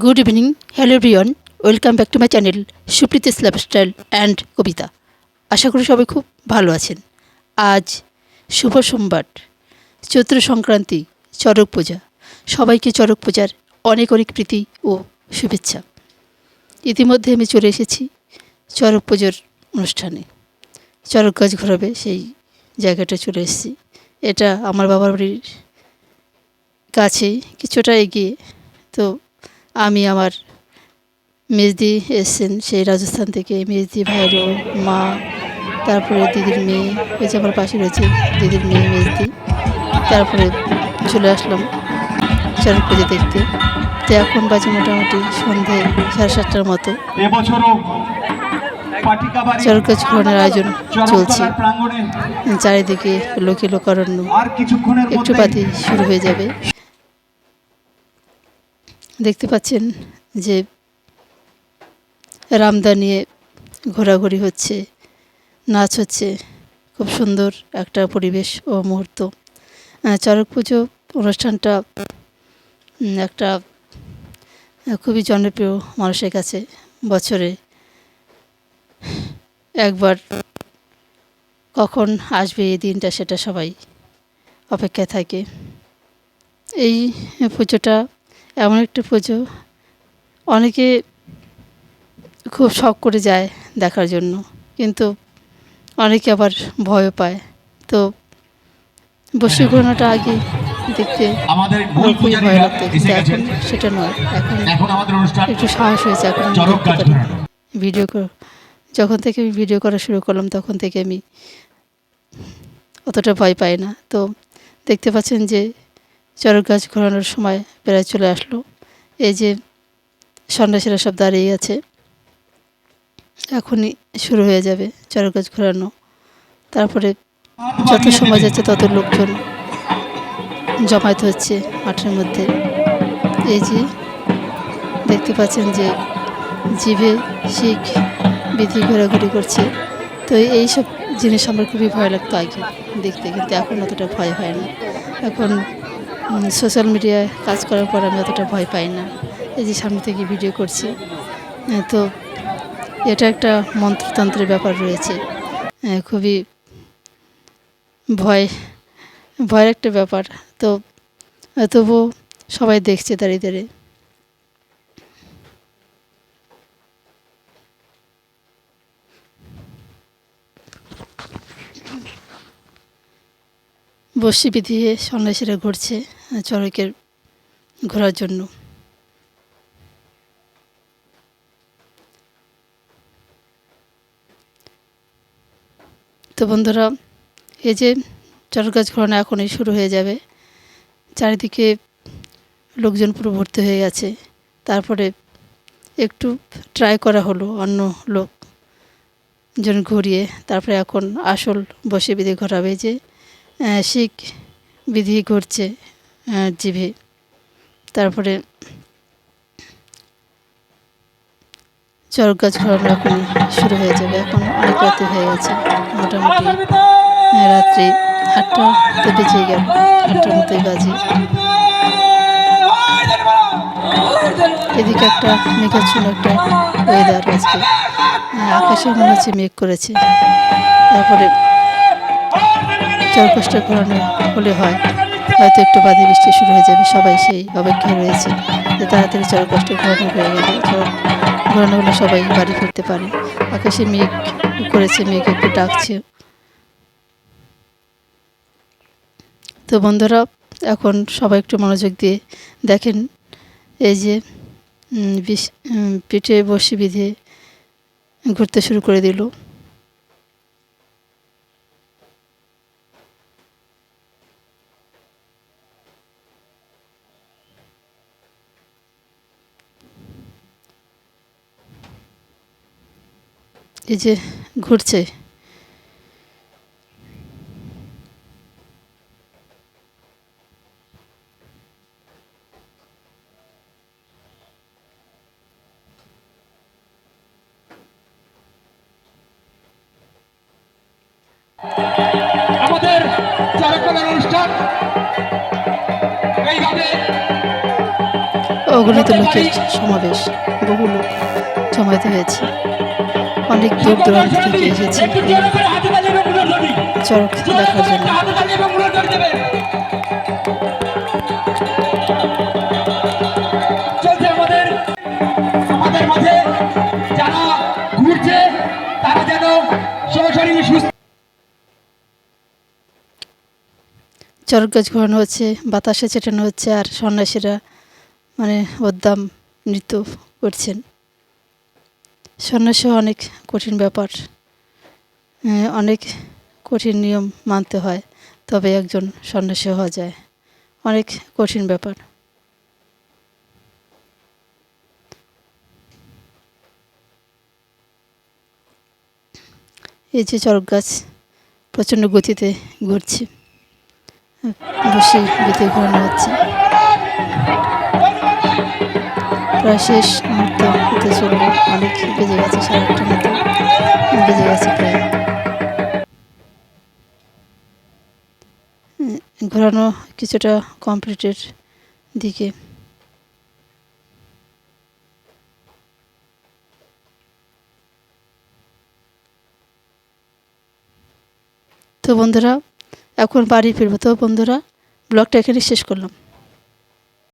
Good evening hello রিয়ন welcome back to my channel Supriti's lifestyle and Kabita আশা করি সবাই খুব ভালো আছেন। আজ শুভ সোমবার, চৈত্র সংক্রান্তি, চড়ক পূজা। সবাইকে চড়ক পূজার অনেক অনেক প্রীতি ও শুভেচ্ছা। ইতিমধ্যে আমি চলে এসেছি চড়ক পুজোর অনুষ্ঠানে। চড়ক গাছ ঘোরাবে সেই জায়গাটা চলে এসেছি। এটা আমার বাবার বাড়ির কাছে কিছুটা এগিয়ে। তো আমি আমার মেজদি এসছেন সেই রাজস্থান থেকে। মেজদি ভাইরও মা তারপরে দিদির মেয়ে ওই যে আমার পাশে রয়েছে দিদির মেয়ে মেজদি। তারপরে চলে আসলাম চড়ক পুজো দেখতে। তো এখন বাজে মোটামুটি সন্ধে সাড়ে সাতটার মতো। গাছ ঘোরানোর আয়োজন চলছে। চারিদিকে লোকে লোকারণ্য একটু পাতি শুরু হয়ে যাবে। দেখতে পাচ্ছেন যে রামদা নিয়ে ঘোরাঘুরি হচ্ছে, নাচ হচ্ছে। খুব সুন্দর একটা পরিবেশ ও মুহূর্ত। চড়ক পুজো অনুষ্ঠানটা একটা খুবই জনপ্রিয় মানুষের কাছে বছরে একবার কখন আসবে এই দিনটা সেটা সবাই অপেক্ষায় থাকে। এই পুজোটা এমন একটা পুজো। অনেকে খুব শখ করে যায় দেখার জন্য কিন্তু অনেকে আবার ভয়ও পায়। তো বসীকরণটা আগে দেখতে আমাদের খুবই ভয় লাগতো কিন্তু এখন সেটা নয়। এখন একটু সাহস হয়েছে এখন ভিডিও যখন থেকে আমি ভিডিও করা শুরু করলাম তখন থেকে আমি অতটা ভয় পাই না। তো দেখতে পাচ্ছেন যে চড়ক গাছ ঘোরানোর সময় প্রায় চলে আসলো। এই যে সন্ন্যাসীরা সব দাঁড়িয়ে আছে, এখনই শুরু হয়ে যাবে চড়ক গাছ ঘোরানো। তারপরে যত সময় যাচ্ছে তত লোকজন জমায়েত হচ্ছে মাঠের মধ্যে। এই যে দেখতে পাচ্ছেন যে জিভে শিখ বিধি ঘোরাঘুরি করছে। তো এই সব জিনিস আমার খুবই ভয় লাগতো আগে দেখতে, কিন্তু এখন অতটা ভয় হয় না। এখন সোশ্যাল মিডিয়ায় কাজ করার পর আমি অতটা ভয় পাই না। এই যে সামনে থেকে ভিডিও করছি। তো এটা একটা মন্ত্রতন্ত্রের ব্যাপার রয়েছে। খুবই ভয়, ভয়ের একটা ব্যাপার। তো তবুও সবাই দেখছে দাঁড়িয়ে দাঁড়িয়ে। বসি বিধিয়ে সন্ন্যাসীরা ঘুরছে চড়কের ঘোরার জন্য। তো বন্ধুরা, এই যে চড়ক গাছ ঘোরানো এখনই শুরু হয়ে যাবে। চারিদিকে লোকজন পুরো ভর্তি হয়ে গেছে। তারপরে একটু ট্রাই করা হলো অন্য লোক জন ঘুরিয়ে, তারপরে এখন আসল বসে বিধি ঘোরাবে। যে শিখ বিধি আহ, জিভে। তারপরে চড়ক গাছ ঘোরানো শুরু হয়ে যাবে। এখন অনেক রাতে হয়ে গেছে। মোটামুটি রাত্রি আটটা তো বেজে গেল। আটটার মতোই বাজে। এদিকে একটা মেঘাচ্ছন্ন একটা ওয়েদার আজকে। আকাশে মনে হচ্ছে মেঘ করেছে। তারপরে চরকষ্ট ঘোরানো হলে হয়। হয়তো একটু বাদে বৃষ্টি শুরু হয়ে যাবে, সবাই সেই অপেক্ষায় রয়েছে যে তাড়াতাড়ি চরকষ্ট ঘোরানো হয়ে গেলে হলে সবাই বাড়ি ফিরতে পারে। আকাশে মেঘ করেছে, মেঘ একটু ডাকছে। তো বন্ধুরা, এখন সবাই একটু মনোযোগ দিয়ে দেখেন, এই যে পিঠে বসি বিধে ঘুরতে শুরু করে দিল। এই যে ঘুরছে। আমাদের চরকতলার অনুষ্ঠান। এইভাবে ও অগণিত লোকের সমাবেশ বহু লোক জমায়েত হয়েছে। অনেক দূর দূরান্ত থেকে এসেছে। চরক দেখার জন্য। চরক গাছ ঘোরানো হচ্ছে বাতাসে চেটানো হচ্ছে আর সন্ন্যাসীরা মানে উদ্দাম নৃত্য করছেন। সন্ন্যাসী অনেক কঠিন ব্যাপার। আহ, অনেক কঠিন নিয়ম মানতে হয় তবে একজন সন্ন্যাসী হওয়া যায়। অনেক কঠিন ব্যাপার। এই যে চরক গাছ প্রচণ্ড গতিতে ঘুরছে। বসে গীতে ঘোরানো হচ্ছে। প্রায় শেষ মুহূর্ত হতে চলবে অনেক বেজে গেছে, সাড়ে আটটা মতো। বেজে গেছে প্রায়। ঘোরানো কিছুটা কমপ্লিটের দিকে। তো বন্ধুরা, এখন বাড়ি ফিরবো। তো বন্ধুরা, ব্লগটা এখানে শেষ করলাম।